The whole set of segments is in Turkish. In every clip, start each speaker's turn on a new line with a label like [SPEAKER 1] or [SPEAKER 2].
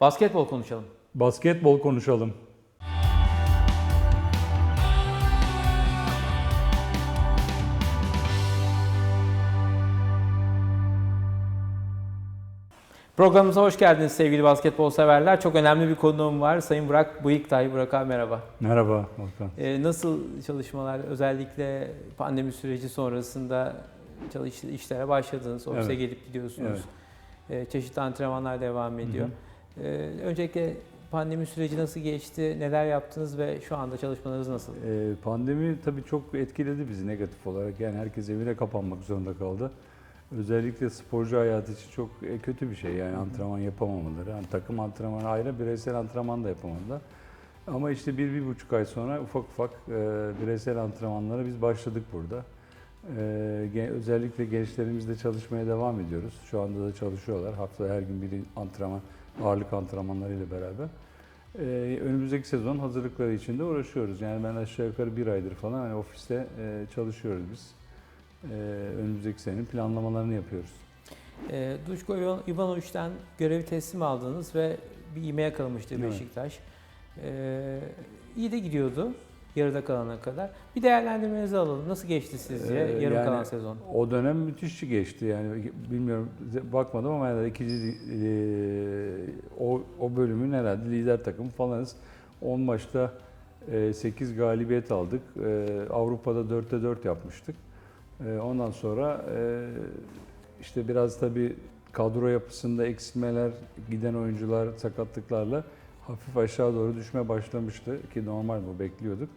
[SPEAKER 1] Basketbol konuşalım.
[SPEAKER 2] Basketbol konuşalım.
[SPEAKER 1] Programımıza hoş geldiniz sevgili basketbol severler. Çok önemli bir konuğum var. Sayın Burak Bıyıktay. Burak abi merhaba.
[SPEAKER 2] Merhaba Volkan.
[SPEAKER 1] Ee, nasıl çalışmalar özellikle pandemi süreci sonrasında çalış işlere başladınız. Ofise
[SPEAKER 2] Evet.
[SPEAKER 1] gelip gidiyorsunuz.
[SPEAKER 2] Evet.
[SPEAKER 1] Ee, çeşitli antrenmanlar devam ediyor. Ee, öncelikle pandemi süreci nasıl geçti? Neler yaptınız ve şu anda çalışmalarınız nasıl?
[SPEAKER 2] Ee, pandemi tabii çok etkiledi bizi negatif olarak. Yani herkes evine kapanmak zorunda kaldı. Özellikle sporcu hayatı için çok e, kötü bir şey yani antrenman yapamamaları. Yani takım antrenmanı ayrı, bireysel antrenman da yapamadılar. Ama işte bir, bir buçuk ay sonra ufak ufak e, bireysel antrenmanlara biz başladık burada. E, özellikle gençlerimizle çalışmaya devam ediyoruz. Şu anda da çalışıyorlar. Haftada her gün bir antrenman, ağırlık antrenmanlarıyla beraber. E, önümüzdeki sezon hazırlıkları için de uğraşıyoruz. Yani ben aşağı yukarı bir aydır falan hani ofiste e, çalışıyoruz biz. E, önümüzdeki senenin planlamalarını yapıyoruz.
[SPEAKER 1] Ee, Duşko Ivan- Ivanovic'den görevi teslim aldınız ve bir yemeğe kalmıştı
[SPEAKER 2] Evet.
[SPEAKER 1] Beşiktaş. Ee, iyi de gidiyordu yarıda kalana kadar. Bir değerlendirmenizi alalım. Nasıl geçti sizce
[SPEAKER 2] Ee,
[SPEAKER 1] yarım
[SPEAKER 2] yani
[SPEAKER 1] kalan sezon?
[SPEAKER 2] O dönem müthişçi geçti yani bilmiyorum bakmadım ama herhalde ikinci e, o, o bölümün herhalde lider takımı falanız. 10 maçta 8 galibiyet aldık. E, Avrupa'da 4'te 4 yapmıştık. E, Ondan sonra e, işte biraz tabii kadro yapısında eksilmeler, giden oyuncular sakatlıklarla hafif aşağı doğru düşmeye başlamıştı ki normal bu bekliyorduk.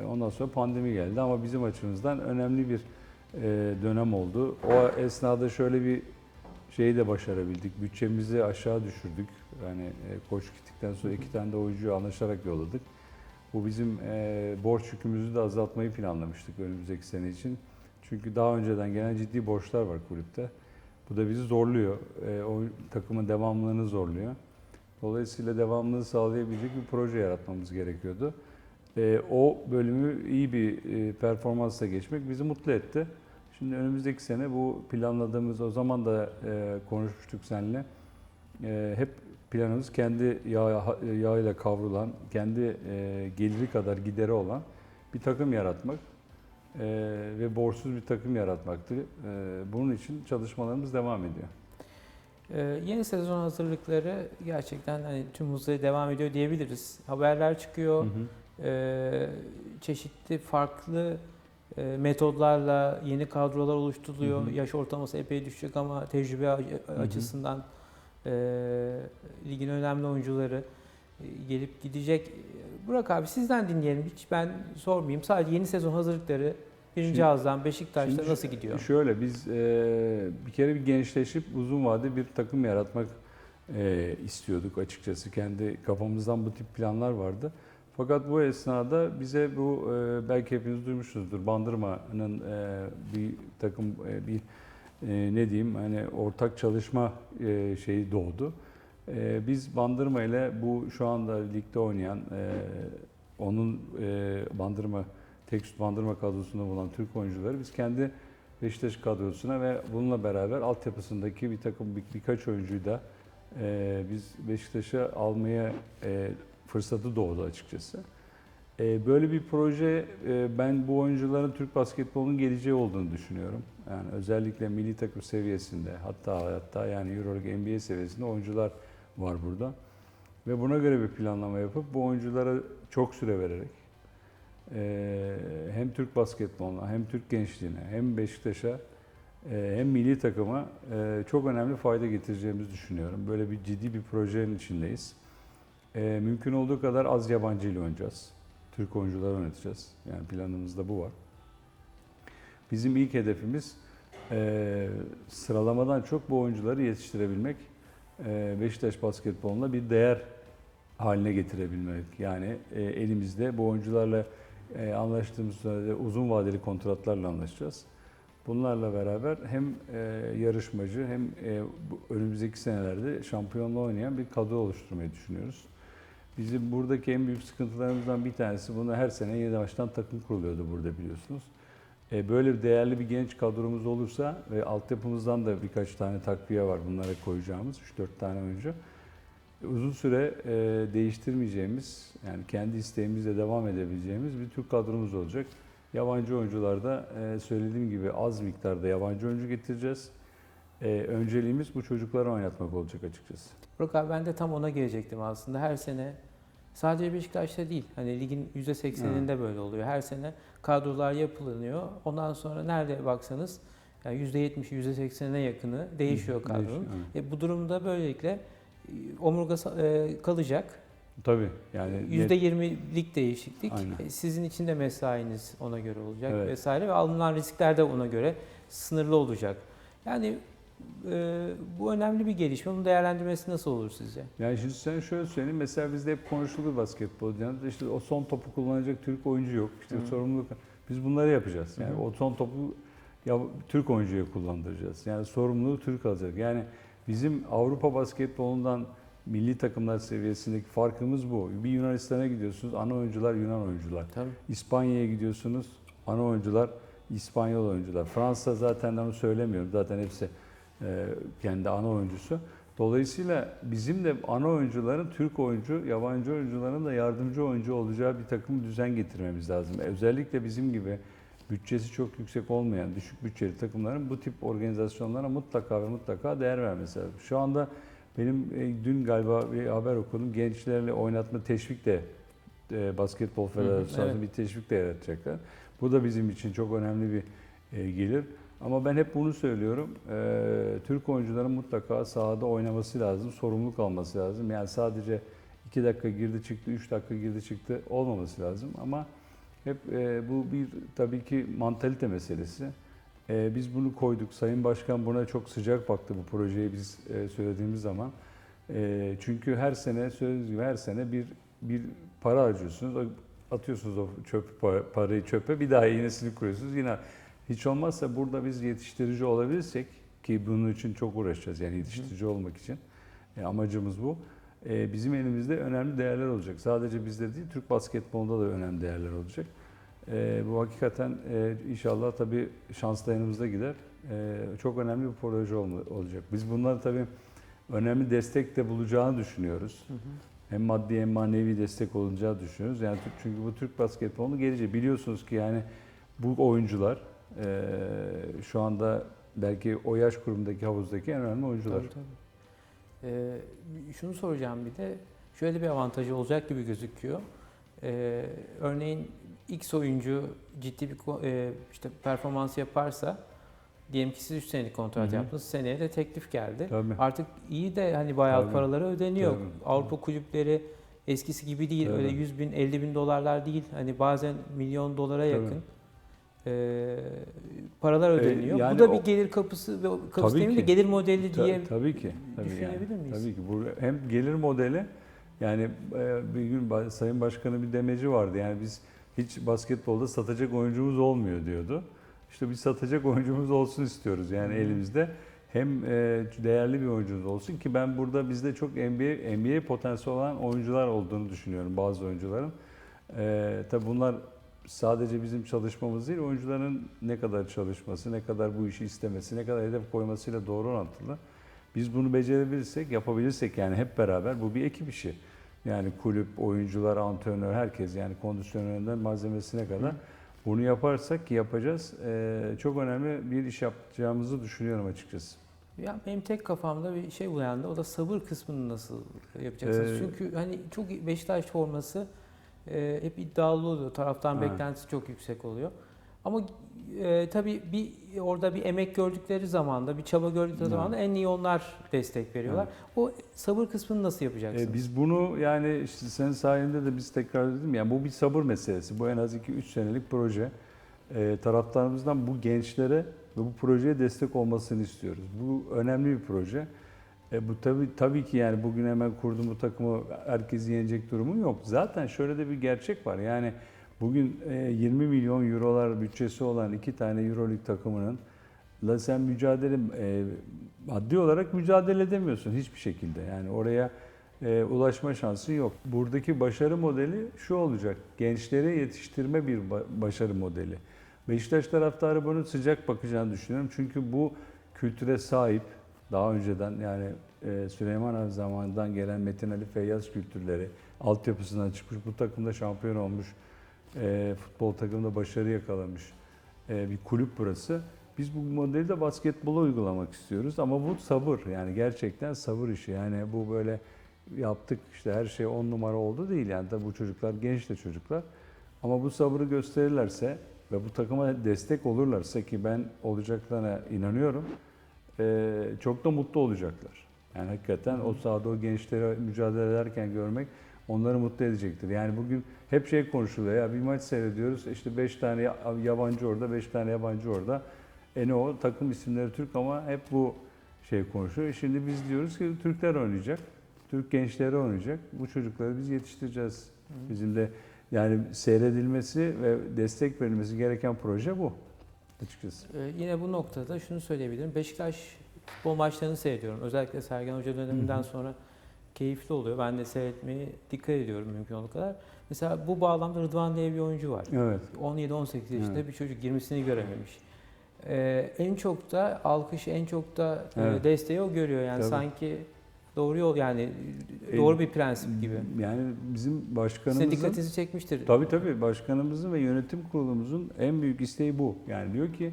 [SPEAKER 2] E, Ondan sonra pandemi geldi ama bizim açımızdan önemli bir e, dönem oldu. O esnada şöyle bir şeyi de başarabildik. Bütçemizi aşağı düşürdük. Yani e, koç gittikten sonra iki tane de oyuncuyu anlaşarak yolladık. Bu bizim borç yükümüzü de azaltmayı planlamıştık önümüzdeki sene için. Çünkü daha önceden gelen ciddi borçlar var kulüpte. Bu da bizi zorluyor. O takımın devamlılığını zorluyor. Dolayısıyla devamlılığı sağlayabilecek bir proje yaratmamız gerekiyordu. E, o bölümü iyi bir e, performansla geçmek bizi mutlu etti. Şimdi önümüzdeki sene bu planladığımız, o zaman da e, konuşmuştuk seninle. E, hep planımız kendi yağ, yağıyla kavrulan, kendi e, geliri kadar gideri olan bir takım yaratmak e, ve borçsuz bir takım yaratmaktı. E, bunun için çalışmalarımız devam ediyor.
[SPEAKER 1] Ee, yeni sezon hazırlıkları gerçekten hani tüm hızıyla devam ediyor diyebiliriz. Haberler çıkıyor.
[SPEAKER 2] Hı hı.
[SPEAKER 1] Ee, çeşitli farklı e, metodlarla yeni kadrolar oluşturuluyor.
[SPEAKER 2] Hı hı.
[SPEAKER 1] Yaş ortalaması epey düşecek ama tecrübe a-
[SPEAKER 2] hı.
[SPEAKER 1] açısından e, ligin önemli oyuncuları e, gelip gidecek. Burak abi sizden dinleyelim. Hiç ben sormayayım. Sadece yeni sezon hazırlıkları birinci
[SPEAKER 2] Şimdi-
[SPEAKER 1] ağızdan Beşiktaş'ta
[SPEAKER 2] Şimdi
[SPEAKER 1] nasıl gidiyor?
[SPEAKER 2] Şöyle biz e, bir kere bir gençleşip uzun vade bir takım yaratmak e, istiyorduk açıkçası. Kendi kafamızdan bu tip planlar vardı. Fakat bu esnada bize bu e, belki hepiniz duymuşsunuzdur. Bandırma'nın e, bir takım e, bir e, ne diyeyim hani ortak çalışma e, şeyi doğdu. E, biz Bandırma ile bu şu anda ligde oynayan e, onun e, Bandırma Tekstü Bandırma kadrosunda bulunan Türk oyuncuları biz kendi Beşiktaş kadrosuna ve bununla beraber altyapısındaki bir takım bir, birkaç oyuncuyu da e, biz Beşiktaş'a almaya e, fırsatı doğdu açıkçası. E, böyle bir proje e, ben bu oyuncuların Türk basketbolunun geleceği olduğunu düşünüyorum. Yani özellikle milli takım seviyesinde hatta hatta yani EuroLeague NBA seviyesinde oyuncular var burada. Ve buna göre bir planlama yapıp bu oyunculara çok süre vererek ee, hem Türk basketboluna hem Türk gençliğine hem Beşiktaş'a e, hem milli takıma e, çok önemli fayda getireceğimizi düşünüyorum. Böyle bir ciddi bir projenin içindeyiz. E, Mümkün olduğu kadar az yabancı ile oynayacağız. Türk oyuncular oynatacağız. Yani planımızda bu var. Bizim ilk hedefimiz e, sıralamadan çok bu oyuncuları yetiştirebilmek. E, Beşiktaş basketboluna bir değer haline getirebilmek. Yani e, elimizde bu oyuncularla e, anlaştığımız sürede uzun vadeli kontratlarla anlaşacağız. Bunlarla beraber hem e, yarışmacı hem e, önümüzdeki senelerde şampiyonluğu oynayan bir kadro oluşturmayı düşünüyoruz. Bizim buradaki en büyük sıkıntılarımızdan bir tanesi bunu her sene yeni baştan takım kuruluyordu burada biliyorsunuz. E, böyle bir değerli bir genç kadromuz olursa ve altyapımızdan da birkaç tane takviye var bunlara koyacağımız 3-4 tane oyuncu. uzun süre e, değiştirmeyeceğimiz yani kendi isteğimizle devam edebileceğimiz bir Türk kadromuz olacak. Yabancı oyuncularda e, söylediğim gibi az miktarda yabancı oyuncu getireceğiz. E, önceliğimiz bu çocukları oynatmak olacak açıkçası.
[SPEAKER 1] Burak abi ben de tam ona gelecektim aslında. Her sene sadece Beşiktaş'ta değil. Hani ligin %80'inde böyle oluyor. Her sene kadrolar yapılanıyor. Ondan sonra nerede baksanız yani %70, %80'ine yakını değişiyor kadronun.
[SPEAKER 2] Değişiyor, evet.
[SPEAKER 1] E, bu durumda böylelikle e, omurga e, kalacak.
[SPEAKER 2] Tabii yani net-
[SPEAKER 1] %20'lik değişiklik.
[SPEAKER 2] Aynen.
[SPEAKER 1] E, Sizin için de mesainiz ona göre olacak
[SPEAKER 2] Evet.
[SPEAKER 1] vesaire ve alınan riskler de ona göre sınırlı olacak. Yani e, bu önemli bir gelişme. Bunun değerlendirmesi nasıl olur sizce?
[SPEAKER 2] Yani şimdi sen şöyle söyleyeyim. Mesela bizde hep konuşulur basketbol. Yani işte o son topu kullanacak Türk oyuncu yok. İşte
[SPEAKER 1] Hı hı.
[SPEAKER 2] sorumluluk. Biz bunları yapacağız. Yani
[SPEAKER 1] Hı hı.
[SPEAKER 2] o son topu ya Türk oyuncuya kullandıracağız. Yani sorumluluğu Türk alacak. Yani bizim Avrupa basketbolundan milli takımlar seviyesindeki farkımız bu. Bir Yunanistan'a gidiyorsunuz, ana oyuncular Yunan oyuncular.
[SPEAKER 1] Tabii.
[SPEAKER 2] İspanya'ya gidiyorsunuz, ana oyuncular İspanyol oyuncular. Fransa zaten onu söylemiyorum. Zaten hepsi kendi ana oyuncusu. Dolayısıyla bizim de ana oyuncuların Türk oyuncu, yabancı oyuncuların da yardımcı oyuncu olacağı bir takım düzen getirmemiz lazım. Özellikle bizim gibi bütçesi çok yüksek olmayan, düşük bütçeli takımların bu tip organizasyonlara mutlaka ve mutlaka değer vermesi lazım. Şu anda benim e, dün galiba bir haber okudum. Gençlerle oynatma teşvik de e, Basketbol Federasyonu
[SPEAKER 1] evet.
[SPEAKER 2] bir teşvik de yaratacaklar. Bu da bizim için çok önemli bir e, gelir. Ama ben hep bunu söylüyorum. E, Türk oyuncuların mutlaka sahada oynaması lazım, sorumluluk alması lazım. Yani sadece 2 dakika girdi çıktı, 3 dakika girdi çıktı olmaması lazım. Ama hep e, bu bir tabii ki mantalite meselesi. E, biz bunu koyduk. Sayın Başkan buna çok sıcak baktı bu projeyi biz e, söylediğimiz zaman. E, çünkü her sene söylediğiniz gibi her sene bir bir para harcıyorsunuz. Atıyorsunuz o çöp parayı çöpe bir daha yenisini kuruyorsunuz. Yine hiç olmazsa burada biz yetiştirici olabilirsek ki bunun için çok uğraşacağız yani yetiştirici olmak için. E, amacımız bu. E, bizim elimizde önemli değerler olacak. Sadece bizde değil Türk basketbolunda da önemli değerler olacak. E, bu hakikaten e, inşallah tabii şans da yanımızda gider. E, çok önemli bir proje olma- olacak. Biz bunları tabii önemli destek de bulacağını düşünüyoruz. Hem maddi hem manevi destek olacağı düşünüyoruz. Yani çünkü bu Türk basketbolunun geleceği. Biliyorsunuz ki yani bu oyuncular e, şu anda belki o yaş grubundaki havuzdaki en önemli oyuncular.
[SPEAKER 1] Tabii, tabii. Ee, şunu soracağım bir de. Şöyle bir avantajı olacak gibi gözüküyor. Ee, örneğin X oyuncu ciddi bir e, işte performans yaparsa diyelim ki siz 3 senelik kontrat
[SPEAKER 2] Hı hı.
[SPEAKER 1] yaptınız. Seneye de teklif geldi.
[SPEAKER 2] Tabii.
[SPEAKER 1] Artık iyi de hani bayağı
[SPEAKER 2] Tabii.
[SPEAKER 1] paraları ödeniyor.
[SPEAKER 2] Tabii.
[SPEAKER 1] Avrupa kulüpleri eskisi gibi değil.
[SPEAKER 2] Tabii.
[SPEAKER 1] Öyle 100 bin, 50 bin dolarlar değil. Hani bazen milyon dolara
[SPEAKER 2] Tabii.
[SPEAKER 1] yakın e, paralar ödeniyor.
[SPEAKER 2] yani
[SPEAKER 1] Bu da
[SPEAKER 2] o-
[SPEAKER 1] bir gelir kapısı ve kapısı
[SPEAKER 2] Tabii
[SPEAKER 1] değil mi de gelir modeli
[SPEAKER 2] Ta-
[SPEAKER 1] diye
[SPEAKER 2] tabii ki. Tabii
[SPEAKER 1] düşünebilir
[SPEAKER 2] yani.
[SPEAKER 1] miyiz?
[SPEAKER 2] Tabii ki. Bu hem gelir modeli yani e, bir gün Sayın Başkan'ın bir demeci vardı. Yani biz hiç basketbolda satacak oyuncumuz olmuyor diyordu. İşte biz satacak oyuncumuz olsun istiyoruz. Yani elimizde hem e, değerli bir oyuncumuz olsun ki ben burada bizde çok NBA, NBA potansiyeli olan oyuncular olduğunu düşünüyorum bazı oyuncuların. E, tabii bunlar sadece bizim çalışmamız değil, oyuncuların ne kadar çalışması, ne kadar bu işi istemesi, ne kadar hedef koymasıyla doğru orantılı. Biz bunu becerebilirsek, yapabilirsek yani hep beraber bu bir ekip işi. Yani kulüp, oyuncular, antrenör, herkes yani kondisyonerinden malzemesine kadar bunu yaparsak ki yapacağız. eee, çok önemli bir iş yapacağımızı düşünüyorum açıkçası.
[SPEAKER 1] Ya benim tek kafamda bir şey uyandı. O da sabır kısmını nasıl yapacaksınız?
[SPEAKER 2] Ee,
[SPEAKER 1] Çünkü hani çok Beşiktaş forması e, hep iddialı oluyor. Taraftan
[SPEAKER 2] Evet.
[SPEAKER 1] beklentisi çok yüksek oluyor. Ama e, tabii bir orada bir emek gördükleri zaman da bir çaba gördükleri
[SPEAKER 2] Evet.
[SPEAKER 1] zaman da en iyi onlar destek veriyorlar. O sabır kısmını nasıl yapacaksınız?
[SPEAKER 2] Ee, biz bunu yani işte senin sayende de biz tekrar dedim yani bu bir sabır meselesi. Bu en az 2-3 senelik proje. Ee, taraftarımızdan bu gençlere ve bu projeye destek olmasını istiyoruz. Bu önemli bir proje. E, bu tabii tabii ki yani bugün hemen kurdum bu takımı herkesi yenecek durumu yok. Zaten şöyle de bir gerçek var. Yani bugün e, 20 milyon eurolar bütçesi olan iki tane Euroleague takımının la sen mücadele e, maddi olarak mücadele edemiyorsun hiçbir şekilde. Yani oraya e, ulaşma şansın yok. Buradaki başarı modeli şu olacak. Gençlere yetiştirme bir ba- başarı modeli. Beşiktaş taraftarı bunu sıcak bakacağını düşünüyorum. Çünkü bu kültüre sahip daha önceden yani e, Süleyman abi zamanından gelen Metin Ali Feyyaz kültürleri altyapısından çıkmış bu takımda şampiyon olmuş e, futbol takımında başarı yakalamış e, bir kulüp burası. Biz bu modeli de basketbola uygulamak istiyoruz ama bu sabır yani gerçekten sabır işi. Yani bu böyle yaptık işte her şey on numara oldu değil yani. Tabii bu çocuklar genç de çocuklar. Ama bu sabrı gösterirlerse ve bu takıma destek olurlarsa ki ben olacaklarına inanıyorum e, çok da mutlu olacaklar. Yani hakikaten o sahada o gençleri mücadele ederken görmek onları mutlu edecektir. Yani bugün hep şey konuşuluyor ya bir maç seyrediyoruz işte 5 tane ya- yabancı orada 5 tane yabancı orada. E ne o takım isimleri Türk ama hep bu şey konuşuyor. E Şimdi biz diyoruz ki Türkler oynayacak. Türk gençleri oynayacak. Bu çocukları biz yetiştireceğiz. Bizim de yani seyredilmesi ve destek verilmesi gereken proje bu açıkçası.
[SPEAKER 1] Ee, yine bu noktada şunu söyleyebilirim. Beşiktaş futbol maçlarını seyrediyorum. Özellikle Sergen Hoca döneminden
[SPEAKER 2] Hı hı.
[SPEAKER 1] sonra keyifli oluyor. Ben de seyretmeye dikkat ediyorum mümkün olduğu kadar. Mesela bu bağlamda Rıdvan diye bir oyuncu var.
[SPEAKER 2] Evet.
[SPEAKER 1] 17-18 yaşında
[SPEAKER 2] Evet.
[SPEAKER 1] bir çocuk 20'sini görememiş. Ee, en çok da alkış, en çok da e,
[SPEAKER 2] Evet.
[SPEAKER 1] desteği o görüyor. Yani
[SPEAKER 2] Tabii.
[SPEAKER 1] sanki doğru yol yani
[SPEAKER 2] E,
[SPEAKER 1] doğru bir prensip gibi.
[SPEAKER 2] Yani bizim başkanımızın
[SPEAKER 1] dikkatinizi çekmiştir.
[SPEAKER 2] Tabii tabii başkanımızın ve yönetim kurulumuzun en büyük isteği bu. Yani diyor ki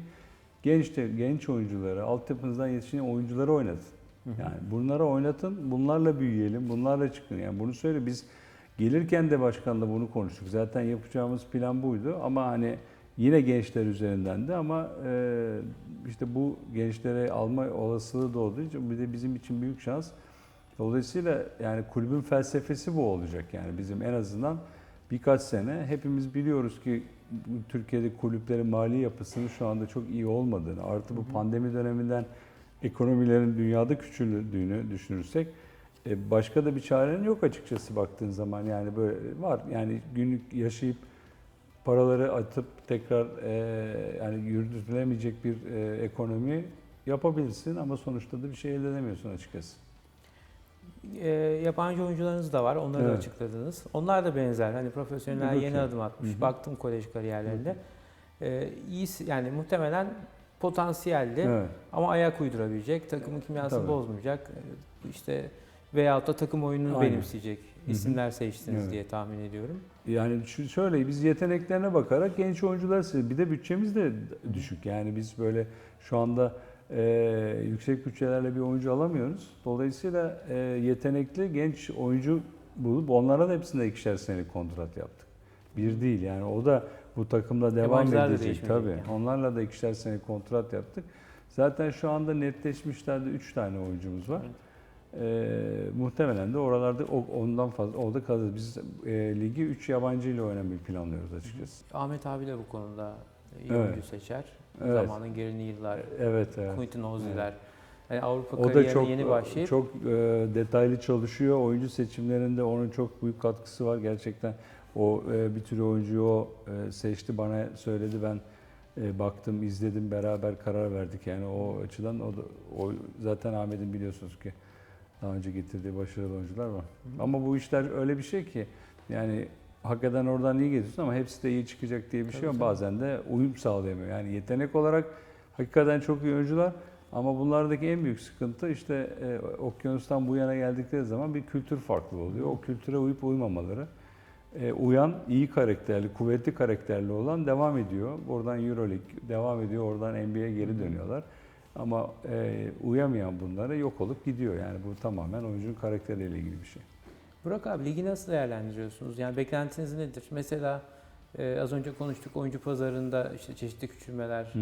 [SPEAKER 2] genç de, genç oyuncuları, altyapınızdan yetişen oyuncuları oynatın. Yani bunları oynatın, bunlarla büyüyelim, bunlarla çıkın. Yani bunu söyle biz gelirken de başkanla bunu konuştuk. Zaten yapacağımız plan buydu ama hani yine gençler üzerinden de ama e, işte bu gençlere alma olasılığı da olduğu için bir de bizim için büyük şans. Dolayısıyla yani kulübün felsefesi bu olacak yani. Bizim en azından birkaç sene hepimiz biliyoruz ki Türkiye'de kulüplerin mali yapısının şu anda çok iyi olmadığını artı bu pandemi döneminden ekonomilerin dünyada küçüldüğünü düşünürsek e, başka da bir çarenin yok açıkçası baktığın zaman. Yani böyle var yani günlük yaşayıp paraları atıp tekrar e, yani yürütülemeyecek bir e, ekonomi yapabilirsin ama sonuçta da bir şey elde edemiyorsun açıkçası.
[SPEAKER 1] Ee, yabancı oyuncularınız da var. Onları da
[SPEAKER 2] Evet.
[SPEAKER 1] açıkladınız. Onlar da benzer. Hani profesyoneller yeni adım atmış.
[SPEAKER 2] Hı hı.
[SPEAKER 1] Baktım kolej kariyerlerinde. Ee, iyisi yani muhtemelen potansiyelli
[SPEAKER 2] Evet.
[SPEAKER 1] ama ayak uydurabilecek, takımın kimyasını
[SPEAKER 2] Tabii.
[SPEAKER 1] bozmayacak. Ee, işte veyahut da takım oyununu
[SPEAKER 2] Aynen.
[SPEAKER 1] benimseyecek isimler seçtiniz
[SPEAKER 2] Evet.
[SPEAKER 1] diye tahmin ediyorum.
[SPEAKER 2] Yani şöyle biz yeteneklerine bakarak genç oyuncular. Bir de bütçemiz de düşük. Yani biz böyle şu anda e, yüksek bütçelerle bir oyuncu alamıyoruz. Dolayısıyla e, yetenekli genç oyuncu bulup onlara da hepsinde ikişer senelik kontrat yaptık. Bir değil yani o da bu takımda devam
[SPEAKER 1] Yabancılar da
[SPEAKER 2] edecek
[SPEAKER 1] değişmeyecek
[SPEAKER 2] tabii.
[SPEAKER 1] yani.
[SPEAKER 2] Onlarla da ikişer senelik kontrat yaptık. Zaten şu anda netleşmişlerde 3 tane oyuncumuz var. Ee, muhtemelen de oralarda o- ondan fazla orada kalırız. Biz e, ligi 3 yabancı ile oynamayı planlıyoruz açıkçası.
[SPEAKER 1] Ahmet abi de bu konuda iyi
[SPEAKER 2] Evet.
[SPEAKER 1] oyuncu seçer.
[SPEAKER 2] Evet.
[SPEAKER 1] Zamanın gerini yıllar,
[SPEAKER 2] Evet, evet.
[SPEAKER 1] Quinton Ozi'ler. Yani Avrupa
[SPEAKER 2] O da çok
[SPEAKER 1] yeni başlayıp
[SPEAKER 2] çok e, detaylı çalışıyor. Oyuncu seçimlerinde onun çok büyük katkısı var gerçekten. O e, bir tür oyuncuyu o e, seçti bana söyledi ben e, baktım izledim beraber karar verdik yani o açıdan o, da, o zaten Ahmet'in biliyorsunuz ki daha önce getirdiği başarılı oyuncular var. Ama bu işler öyle bir şey ki yani hakikaten oradan iyi getiriyorsun ama hepsi de iyi çıkacak diye bir şey
[SPEAKER 1] Tabii,
[SPEAKER 2] var.
[SPEAKER 1] tabii.
[SPEAKER 2] Bazen de uyum sağlayamıyor. Yani yetenek olarak hakikaten çok iyi oyuncular ama bunlardaki en büyük sıkıntı işte e, okyanustan bu yana geldikleri zaman bir kültür farklı oluyor. O kültüre uyup uymamaları. E, uyan, iyi karakterli, kuvvetli karakterli olan devam ediyor. Oradan Euroleague devam ediyor, oradan NBA'ye geri dönüyorlar. Ama e, uyamayan bunlara yok olup gidiyor. Yani bu tamamen oyuncunun karakteriyle ilgili bir şey.
[SPEAKER 1] Burak abi ligi nasıl değerlendiriyorsunuz? Yani beklentiniz nedir? Mesela e, az önce konuştuk oyuncu pazarında işte çeşitli küçülmeler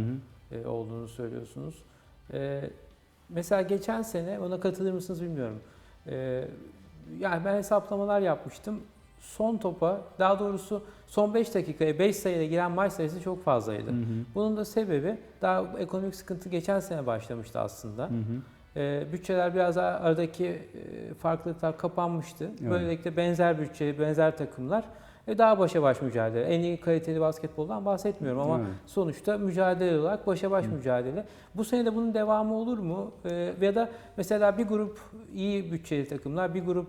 [SPEAKER 1] e, olduğunu söylüyorsunuz. E, mesela geçen sene ona katılır mısınız bilmiyorum. E, yani ben hesaplamalar yapmıştım. Son topa daha doğrusu son 5 dakikaya 5 sayıyla giren maç sayısı çok fazlaydı. Bunun da sebebi daha ekonomik sıkıntı geçen sene başlamıştı aslında. E, bütçeler biraz aradaki e, farklılıklar kapanmıştı.
[SPEAKER 2] Evet.
[SPEAKER 1] Böylelikle benzer bütçe, benzer takımlar e, daha başa baş mücadele. En iyi kaliteli basketboldan bahsetmiyorum ama
[SPEAKER 2] Evet.
[SPEAKER 1] sonuçta mücadele olarak başa baş
[SPEAKER 2] Hı.
[SPEAKER 1] mücadele. Bu sene de bunun devamı olur mu? E, ya da mesela bir grup iyi bütçeli takımlar, bir grup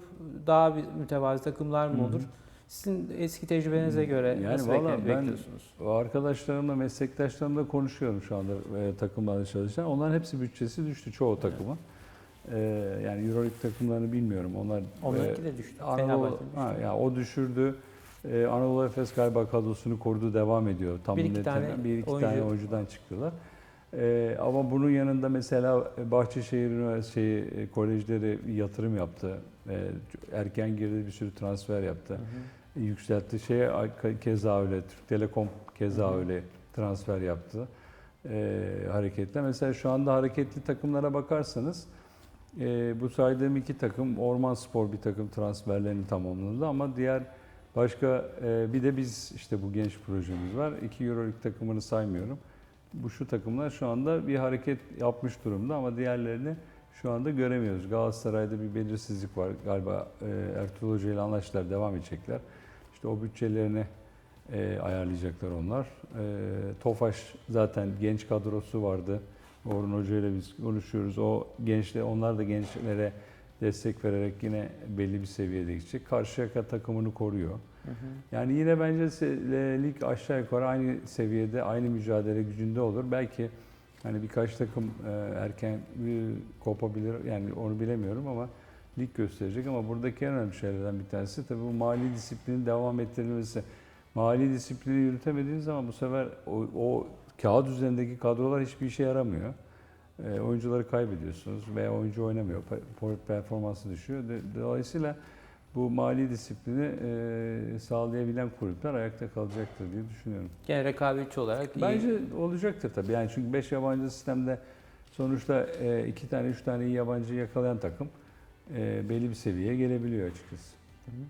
[SPEAKER 1] daha mütevazi takımlar mı
[SPEAKER 2] Hı hı.
[SPEAKER 1] Sizin eski tecrübenize göre
[SPEAKER 2] Yani
[SPEAKER 1] nasıl
[SPEAKER 2] valla
[SPEAKER 1] bekle-
[SPEAKER 2] ben-
[SPEAKER 1] bekliyorsunuz?
[SPEAKER 2] Arkadaşlarımla, meslektaşlarımla konuşuyorum şu anda e, takımlarda çalışan. Onların hepsi bütçesi düştü çoğu takımın. E, yani Euroleague takımlarını bilmiyorum. Onlar
[SPEAKER 1] Onlarınki
[SPEAKER 2] e,
[SPEAKER 1] de düştü.
[SPEAKER 2] Anadolu,
[SPEAKER 1] düştü.
[SPEAKER 2] ha, ya o düşürdü. Ee, Anadolu Efes galiba kadrosunu korudu, devam ediyor. Tam
[SPEAKER 1] Bir iki
[SPEAKER 2] net-
[SPEAKER 1] tane
[SPEAKER 2] bir iki
[SPEAKER 1] oyuncu-
[SPEAKER 2] tane oyuncudan çıktılar. Ee, ama bunun yanında mesela Bahçeşehir Üniversitesi e, kolejleri yatırım yaptı. Ee, erken girdi bir sürü transfer yaptı.
[SPEAKER 1] Hı hı.
[SPEAKER 2] Yükseltti. Şey keza öyle Türk Telekom keza öyle transfer yaptı. Ee, hareketle. Mesela şu anda hareketli takımlara bakarsanız e, bu saydığım iki takım Orman Spor bir takım transferlerini tamamladı ama diğer başka e, bir de biz işte bu genç projemiz var. İki Euroleague takımını saymıyorum. Bu şu takımlar şu anda bir hareket yapmış durumda ama diğerlerini şu anda göremiyoruz. Galatasaray'da bir belirsizlik var. Galiba e, Ertuğrul Hoca ile anlaştılar, devam edecekler. İşte o bütçelerini e, ayarlayacaklar onlar. E, Tofaş zaten genç kadrosu vardı. Orhun Hoca ile biz konuşuyoruz. O gençler, onlar da gençlere destek vererek yine belli bir seviyede gidecek. Karşıyaka takımını koruyor.
[SPEAKER 1] Hı hı.
[SPEAKER 2] Yani yine bence e, lig aşağı yukarı aynı seviyede, aynı mücadele gücünde olur. Belki hani birkaç takım e, erken bir kopabilir. Yani onu bilemiyorum ama lig gösterecek ama buradaki en önemli şeylerden bir tanesi tabii bu mali disiplinin devam ettirilmesi. Mali disiplini yürütemediğiniz zaman bu sefer o, o kağıt üzerindeki kadrolar hiçbir işe yaramıyor. E, oyuncuları kaybediyorsunuz veya oyuncu oynamıyor. pe- Performansı düşüyor. Dolayısıyla bu mali disiplini e, sağlayabilen kulüpler ayakta kalacaktır diye düşünüyorum.
[SPEAKER 1] Gene rekabetçi olarak iyi.
[SPEAKER 2] Bence olacaktır tabii. Yani çünkü 5 yabancı sistemde sonuçta 2 tane 3 tane iyi yabancı yakalayan takım e, belli bir seviyeye gelebiliyor açıkçası.
[SPEAKER 1] Hı hı.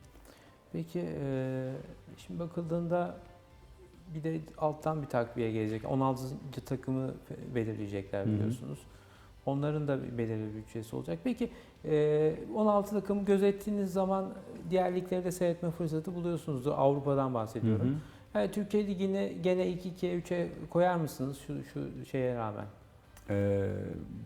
[SPEAKER 1] Peki e, şimdi bakıldığında bir de alttan bir takviye gelecek. 16. takımı belirleyecekler
[SPEAKER 2] Hı hı.
[SPEAKER 1] biliyorsunuz. Onların da belirli bir bütçesi olacak. Peki e, 16 takım gözettiğiniz zaman diğer ligleri de seyretme fırsatı buluyorsunuzdur. Avrupa'dan bahsediyorum.
[SPEAKER 2] Hı hı.
[SPEAKER 1] Yani Türkiye Ligi'ni gene 2-2'ye 3'e koyar mısınız şu, şu şeye rağmen?
[SPEAKER 2] E,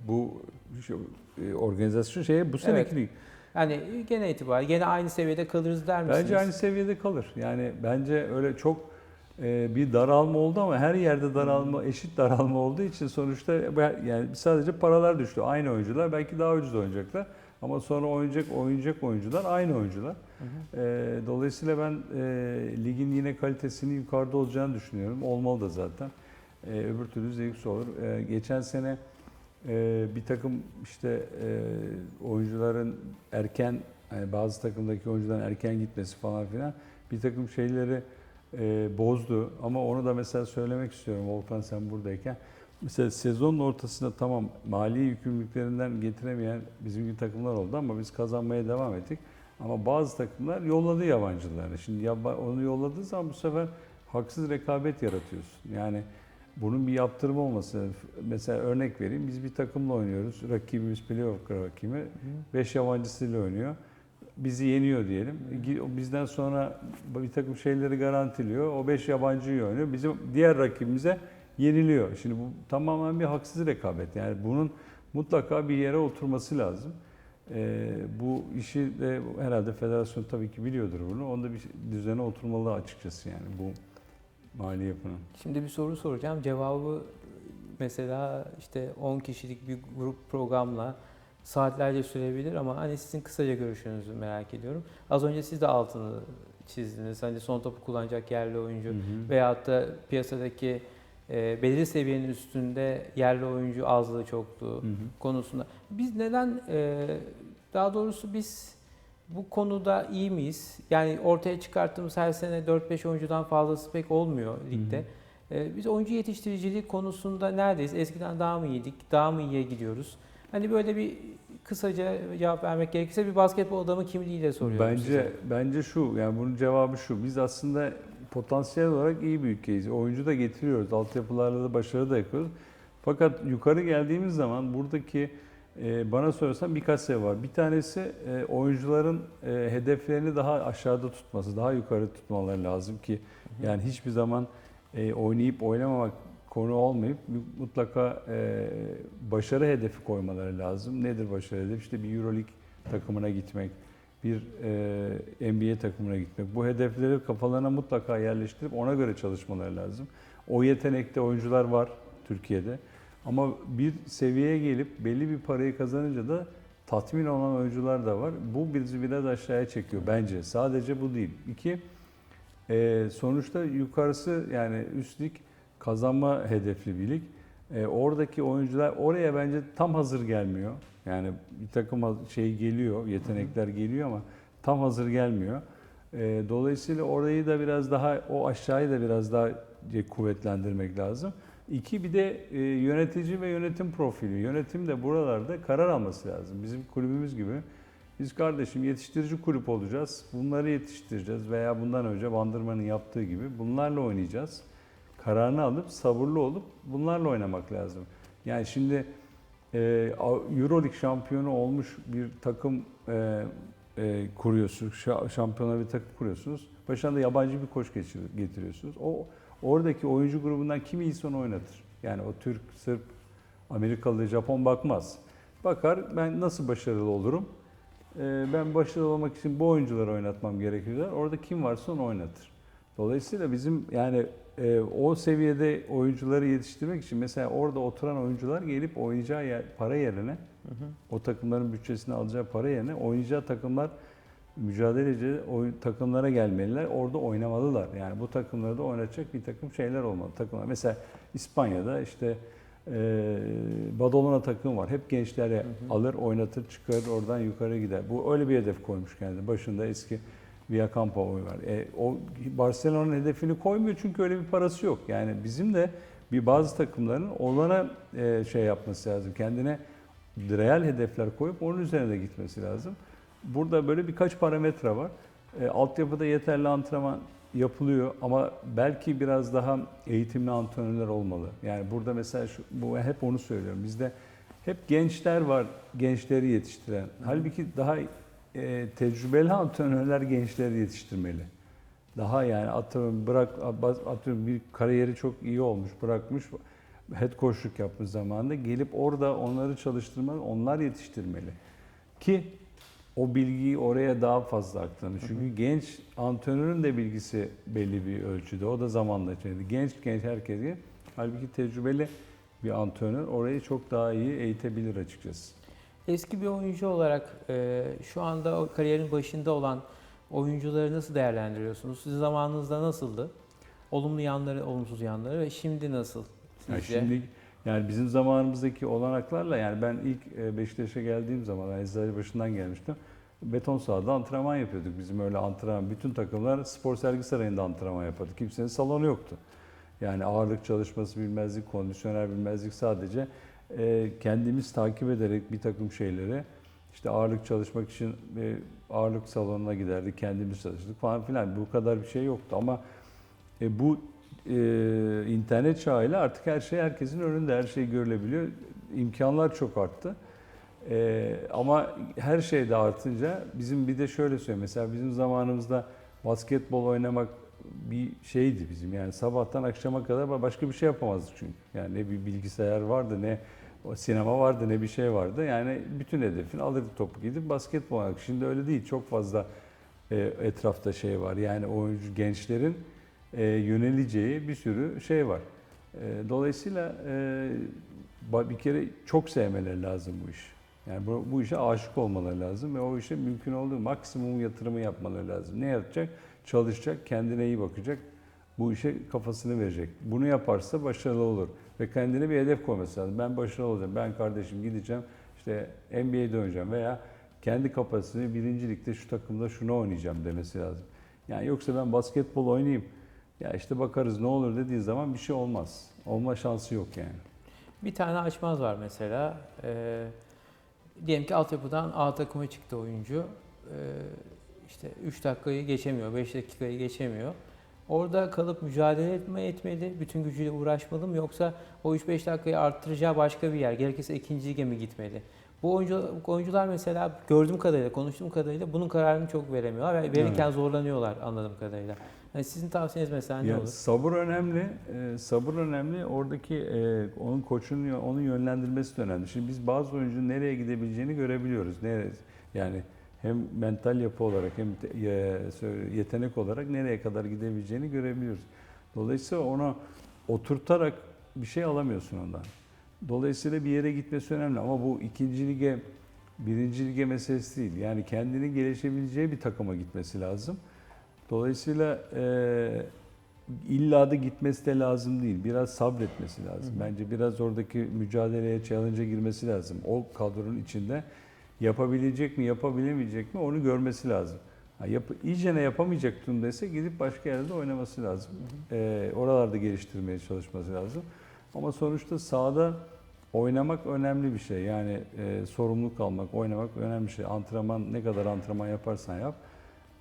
[SPEAKER 2] bu şu, e, organizasyon şeye bu seneki lig.
[SPEAKER 1] Yani gene itibariyle gene aynı seviyede kalırız der misiniz?
[SPEAKER 2] Bence aynı seviyede kalır. Yani bence öyle çok e, bir daralma oldu ama her yerde daralma, eşit daralma olduğu için sonuçta yani sadece paralar düştü. Aynı oyuncular belki daha ucuz oynayacaklar. Ama sonra oynayacak, oynayacak oyuncular aynı oyuncular.
[SPEAKER 1] Hı hı.
[SPEAKER 2] E, dolayısıyla ben e, ligin yine kalitesinin yukarıda olacağını düşünüyorum. Olmalı da zaten. E, öbür türlü zevksiz olur. E, geçen sene e, bir takım işte e, oyuncuların erken yani bazı takımdaki oyuncuların erken gitmesi falan filan bir takım şeyleri e, bozdu. Ama onu da mesela söylemek istiyorum Volkan sen buradayken. Mesela sezonun ortasında tamam mali yükümlülüklerinden getiremeyen bizim gibi takımlar oldu ama biz kazanmaya devam ettik. Ama bazı takımlar yolladı yabancılarını. Şimdi onu yolladığı zaman bu sefer haksız rekabet yaratıyorsun. Yani bunun bir yaptırım olması. Mesela örnek vereyim. Biz bir takımla oynuyoruz. Rakibimiz playoff rakibi. 5 yabancısıyla oynuyor. Bizi yeniyor diyelim. Bizden sonra bir takım şeyleri garantiliyor. O 5 yabancıyı oynuyor. Bizim diğer rakibimize yeniliyor. Şimdi bu tamamen bir haksız rekabet. Yani bunun mutlaka bir yere oturması lazım. Ee, bu işi de herhalde federasyon tabii ki biliyordur bunu. Onda bir düzene oturmalı açıkçası yani bu mali yapının.
[SPEAKER 1] Şimdi bir soru soracağım. Cevabı mesela işte 10 kişilik bir grup programla saatlerce sürebilir ama hani sizin kısaca görüşünüzü merak ediyorum. Az önce siz de altını çizdiniz. Hani son topu kullanacak yerli oyuncu veyahut da piyasadaki e, belirli seviyenin üstünde yerli oyuncu azlığı çokluğu
[SPEAKER 2] Hı hı.
[SPEAKER 1] konusunda. Biz neden e, daha doğrusu biz bu konuda iyi miyiz? Yani ortaya çıkarttığımız her sene 4-5 oyuncudan fazlası pek olmuyor ligde. E, Biz oyuncu yetiştiriciliği konusunda neredeyiz? Eskiden daha mı iyiydik? Daha mı iyiye gidiyoruz? Hani böyle bir kısaca cevap vermek gerekirse bir basketbol adamı kimliğiyle soruyorum
[SPEAKER 2] Bence
[SPEAKER 1] size.
[SPEAKER 2] bence şu yani bunun cevabı şu. Biz aslında potansiyel olarak iyi bir ülkeyiz. Oyuncu da getiriyoruz. Altyapılarla da başarı da yapıyoruz. Fakat yukarı geldiğimiz zaman buradaki e, bana sorarsan birkaç sebep var. Bir tanesi e, oyuncuların e, hedeflerini daha aşağıda tutması, daha yukarı tutmaları lazım ki yani hiçbir zaman e, oynayıp oynamamak konu olmayıp mutlaka başarı hedefi koymaları lazım. Nedir başarı hedefi? İşte bir Euroleague takımına gitmek, bir NBA takımına gitmek. Bu hedefleri kafalarına mutlaka yerleştirip ona göre çalışmaları lazım. O yetenekte oyuncular var Türkiye'de. Ama bir seviyeye gelip belli bir parayı kazanınca da tatmin olan oyuncular da var. Bu bizi biraz aşağıya çekiyor bence. Sadece bu değil. İki, e, sonuçta yukarısı yani üst lig kazanma hedefli bir lig. E, oradaki oyuncular oraya bence tam hazır gelmiyor. Yani bir takım şey geliyor, yetenekler geliyor ama tam hazır gelmiyor. E, dolayısıyla orayı da biraz daha, o aşağıyı da biraz daha kuvvetlendirmek lazım. İki bir de e, yönetici ve yönetim profili. Yönetim de buralarda karar alması lazım. Bizim kulübümüz gibi. Biz kardeşim yetiştirici kulüp olacağız. Bunları yetiştireceğiz veya bundan önce Bandırma'nın yaptığı gibi bunlarla oynayacağız. Kararını alıp sabırlı olup bunlarla oynamak lazım. Yani şimdi e, Euroleague şampiyonu olmuş bir takım e, e, kuruyorsunuz, şa- şampiyona bir takım kuruyorsunuz. Başına da yabancı bir koç getiriyorsunuz. O oradaki oyuncu grubundan kimi iyisi onu oynatır. Yani o Türk, Sırp, Amerikalı, Japon bakmaz. Bakar ben nasıl başarılı olurum? Ee, ben başarılı olmak için bu oyuncuları oynatmam gerekiyor. der. Orada kim varsa onu oynatır. Dolayısıyla bizim yani e, o seviyede oyuncuları yetiştirmek için mesela orada oturan oyuncular gelip oynayacağı yer, para yerine o takımların bütçesini alacağı para yerine oynayacağı takımlar mücadeleci oyun, takımlara gelmeliler. Orada oynamalılar. Yani bu takımları da oynatacak bir takım şeyler olmalı. Takımlar. Mesela İspanya'da işte e, Badalona takım var. Hep gençlere alır, oynatır, çıkarır, oradan yukarı gider. Bu öyle bir hedef koymuş kendine. Başında eski Villacampa var. E, o Barcelona'nın hedefini koymuyor çünkü öyle bir parası yok. Yani bizim de bir bazı takımların olana e, şey yapması lazım. Kendine reel hedefler koyup onun üzerine de gitmesi lazım. Burada böyle birkaç parametre var. E, altyapıda yeterli antrenman yapılıyor ama belki biraz daha eğitimli antrenörler olmalı. Yani burada mesela şu, bu hep onu söylüyorum. Bizde hep gençler var, gençleri yetiştiren. Halbuki daha e, tecrübeli antrenörler gençleri yetiştirmeli. Daha yani atıyorum bırak atıyorum bir kariyeri çok iyi olmuş, bırakmış head coachluk yapmış zamanında gelip orada onları çalıştırmalı, onlar yetiştirmeli. Ki o bilgiyi oraya daha fazla aktarır. Çünkü genç antrenörün de bilgisi belli bir ölçüde. O da zamanla içeride. Genç genç herkes gibi. Halbuki tecrübeli bir antrenör orayı çok daha iyi eğitebilir açıkçası.
[SPEAKER 1] Eski bir oyuncu olarak e, şu anda o kariyerin başında olan oyuncuları nasıl değerlendiriyorsunuz? Sizin zamanınızda nasıldı? Olumlu yanları, olumsuz yanları ve şimdi nasıl?
[SPEAKER 2] Yani
[SPEAKER 1] sizce?
[SPEAKER 2] şimdi yani bizim zamanımızdaki olanaklarla yani ben ilk e, Beşiktaş'a geldiğim zaman yani Eczacıbaşı'ndan gelmiştim. Beton sahada antrenman yapıyorduk. Bizim öyle antrenman, bütün takımlar spor sergi sarayında antrenman yapardı. Kimsenin salonu yoktu. Yani ağırlık çalışması bilmezlik, kondisyoner bilmezlik sadece e, kendimiz takip ederek bir takım şeyleri işte ağırlık çalışmak için e, ağırlık salonuna giderdik, kendimiz çalıştık falan filan. Bu kadar bir şey yoktu ama e, bu e, internet çağıyla artık her şey herkesin önünde, her şey görülebiliyor. İmkanlar çok arttı. E, ama her şey de artınca bizim bir de şöyle söyleyeyim. Mesela bizim zamanımızda basketbol oynamak bir şeydi bizim. Yani sabahtan akşama kadar başka bir şey yapamazdık çünkü. Yani ne bir bilgisayar vardı ne sinema vardı ne bir şey vardı. Yani bütün hedefin alırdık topu gidip basketbol oynamak. Şimdi öyle değil. Çok fazla e, etrafta şey var. Yani oyuncu gençlerin e, yöneleceği bir sürü şey var. E, dolayısıyla e, bir kere çok sevmeleri lazım bu iş. Yani bu, bu işe aşık olmaları lazım ve o işe mümkün olduğu maksimum yatırımı yapmaları lazım. Ne yapacak? Çalışacak, kendine iyi bakacak, bu işe kafasını verecek. Bunu yaparsa başarılı olur ve kendine bir hedef koyması lazım. Ben başarılı olacağım, ben kardeşim gideceğim, işte NBA'de oynayacağım veya kendi kafasını birinci ligde şu takımda şunu oynayacağım demesi lazım. Yani yoksa ben basketbol oynayayım, ya işte bakarız ne olur dediğin zaman bir şey olmaz. Olma şansı yok yani.
[SPEAKER 1] Bir tane açmaz var mesela. Ee, diyelim ki altyapıdan A takıma çıktı oyuncu. Ee, işte 3 dakikayı geçemiyor, 5 dakikayı geçemiyor. Orada kalıp mücadele etme etmeli, bütün gücüyle uğraşmalı mı yoksa o 3-5 dakikayı arttıracağı başka bir yer, gerekirse ikinci lige mi gitmeli? Bu oyuncu, oyuncular mesela gördüğüm kadarıyla, konuştuğum kadarıyla bunun kararını çok veremiyorlar ve verirken zorlanıyorlar anladığım kadarıyla. Yani sizin tavsiyeniz mesela ne
[SPEAKER 2] Ya
[SPEAKER 1] olur?
[SPEAKER 2] sabır önemli. e, sabır önemli. Oradaki e, onun koçunun yö- onun yönlendirmesi de önemli. Şimdi biz bazı oyuncunun nereye gidebileceğini görebiliyoruz. Nereye yani hem mental yapı olarak hem yetenek olarak nereye kadar gidebileceğini görebiliyoruz. Dolayısıyla onu oturtarak bir şey alamıyorsun ondan. Dolayısıyla bir yere gitmesi önemli ama bu ikinci lige birinci lige meselesi değil. Yani kendini gelişebileceği bir takıma gitmesi lazım. Dolayısıyla e, illa da gitmesi de lazım değil. Biraz sabretmesi lazım.
[SPEAKER 1] Hı hı.
[SPEAKER 2] Bence biraz oradaki mücadeleye, challenge'a girmesi lazım. O kadronun içinde yapabilecek mi, yapabilemeyecek mi onu görmesi lazım. Ha, yap, iyicene yapamayacak durumdaysa gidip başka yerde oynaması lazım. E, oralarda geliştirmeye çalışması lazım. Ama sonuçta sahada oynamak önemli bir şey. Yani e, sorumluluk almak, oynamak önemli bir şey. Antrenman ne kadar antrenman yaparsan yap.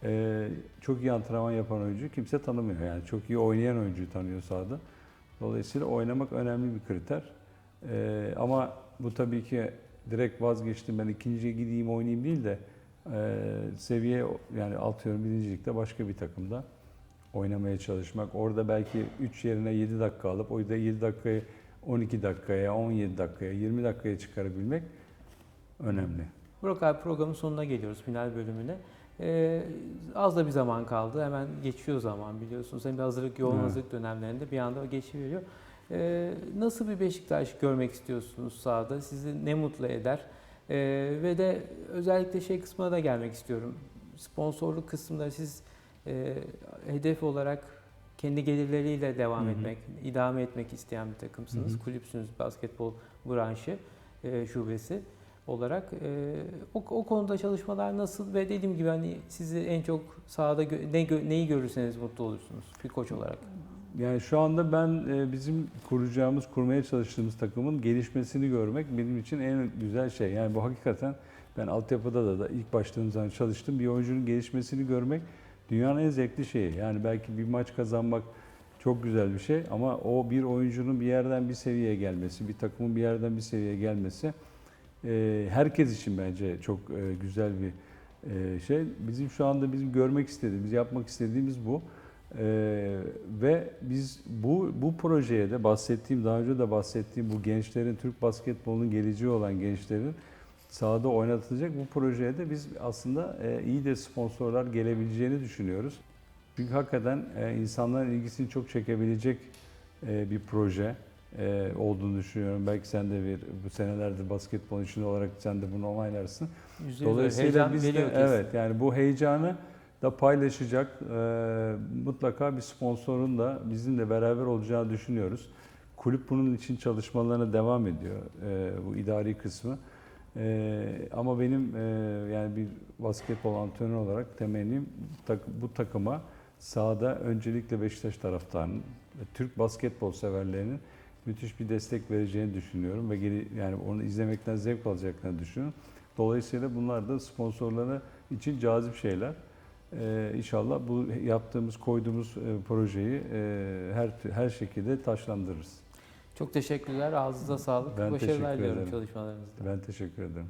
[SPEAKER 2] e, çok iyi antrenman yapan oyuncu kimse tanımıyor. Yani çok iyi oynayan oyuncuyu tanıyor sahada. Dolayısıyla oynamak önemli bir kriter. E, ama bu tabii ki direkt vazgeçtim ben ikinciye gideyim oynayayım değil de e, seviye yani atıyorum birincilikte başka bir takımda oynamaya çalışmak. Orada belki 3 yerine 7 dakika alıp o da 7 dakikayı 12 dakikaya, 17 dakikaya, 20 dakikaya çıkarabilmek önemli.
[SPEAKER 1] Burak abi programın sonuna geliyoruz final bölümüne. Ee, az da bir zaman kaldı. Hemen geçiyor zaman biliyorsunuz. Hem de hazırlık, yoğun
[SPEAKER 2] Evet.
[SPEAKER 1] hazırlık dönemlerinde bir anda geçiveriyor. Ee, nasıl bir Beşiktaş görmek istiyorsunuz sahada? Sizi ne mutlu eder? Ee, ve de özellikle şey kısmına da gelmek istiyorum. Sponsorluk kısmında siz e, hedef olarak kendi gelirleriyle devam
[SPEAKER 2] Hı hı.
[SPEAKER 1] etmek, idame etmek isteyen bir takımsınız.
[SPEAKER 2] Hı hı.
[SPEAKER 1] Kulüpsünüz, basketbol branşı, e, şubesi olarak. E, o, o konuda çalışmalar nasıl ve dediğim gibi hani sizi en çok sahada gö- ne, gö- neyi görürseniz mutlu olursunuz bir koç olarak.
[SPEAKER 2] Yani şu anda ben e, bizim kuracağımız, kurmaya çalıştığımız takımın gelişmesini görmek benim için en güzel şey. Yani bu hakikaten ben altyapıda da, da ilk başladığım zaman çalıştım. Bir oyuncunun gelişmesini görmek dünyanın en zevkli şeyi. Yani belki bir maç kazanmak çok güzel bir şey ama o bir oyuncunun bir yerden bir seviyeye gelmesi, bir takımın bir yerden bir seviyeye gelmesi e, herkes için bence çok e, güzel bir e, şey. Bizim şu anda bizim görmek istediğimiz, yapmak istediğimiz bu. Ee, ve biz bu bu projeye de bahsettiğim daha önce de bahsettiğim bu gençlerin Türk basketbolunun geleceği olan gençlerin sahada oynatılacak bu projeye de biz aslında e, iyi de sponsorlar gelebileceğini düşünüyoruz. Çünkü hakikaten e, insanların ilgisini çok çekebilecek e, bir proje olduğunu düşünüyorum. Belki sen de bir bu senelerdir basketbol içinde olarak sen de bunu onaylarsın.
[SPEAKER 1] Yüzde yüz öyle.
[SPEAKER 2] Dolayısıyla biz de
[SPEAKER 1] kesin.
[SPEAKER 2] evet yani bu heyecanı da paylaşacak mutlaka bir sponsorun da bizimle beraber olacağını düşünüyoruz. Kulüp bunun için çalışmalarına devam ediyor bu idari kısmı. E, ama benim e, yani bir basketbol antrenörü olarak temennim bu takıma sahada öncelikle Beşiktaş taraftarının ve Türk basketbol severlerinin müthiş bir destek vereceğini düşünüyorum ve geri, yani onu izlemekten zevk alacaklarını düşünüyorum. Dolayısıyla bunlar da sponsorlara için cazip şeyler. Ee, inşallah bu yaptığımız, koyduğumuz e, projeyi e, her her şekilde taşlandırırız.
[SPEAKER 1] Çok teşekkürler. Ağzınıza sağlık.
[SPEAKER 2] Ben
[SPEAKER 1] Başarılar diliyorum çalışmalarınızda.
[SPEAKER 2] Ben teşekkür ederim.